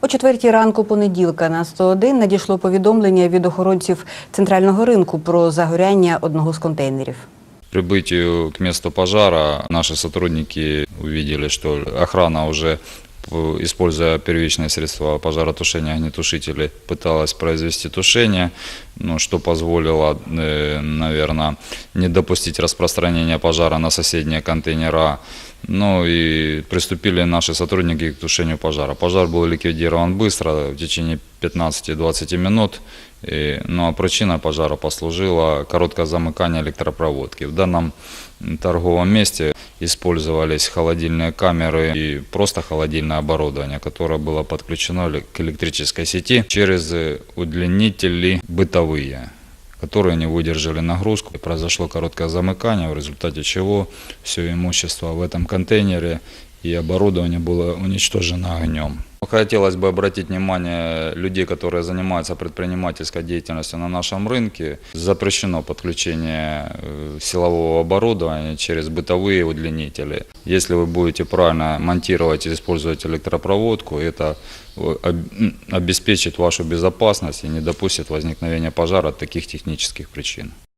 О четвертій ранку понеділка на 101 надійшло повідомлення від охоронців центрального ринку про загоряння одного з контейнерів. прибытию к месту пожара наши сотрудники увидели, что охрана уже, п- используя первичные средства пожаротушения, огнетушители, пыталась произвести тушение, ну, что позволило, наверное, не допустить распространения пожара на соседние контейнера. Ну и приступили наши сотрудники к тушению пожара. Пожар был ликвидирован быстро, в течение 15-20 минут. И, ну а причиной пожара послужило короткое замыкание электропроводки. В данном торговом месте использовались холодильные камеры и просто холодильное оборудование, которое было подключено к электрической сети через удлинители бытовые которые не выдержали нагрузку. И произошло короткое замыкание, в результате чего все имущество в этом контейнере и оборудование было уничтожено огнем. Хотелось бы обратить внимание людей, которые занимаются предпринимательской деятельностью на нашем рынке. Запрещено подключение э, силового оборудования через бытовые удлинители. Если вы будете правильно монтировать и использовать электропроводку, это э, обеспечит вашу безопасность и не допустит возникновения пожара от таких технических причин.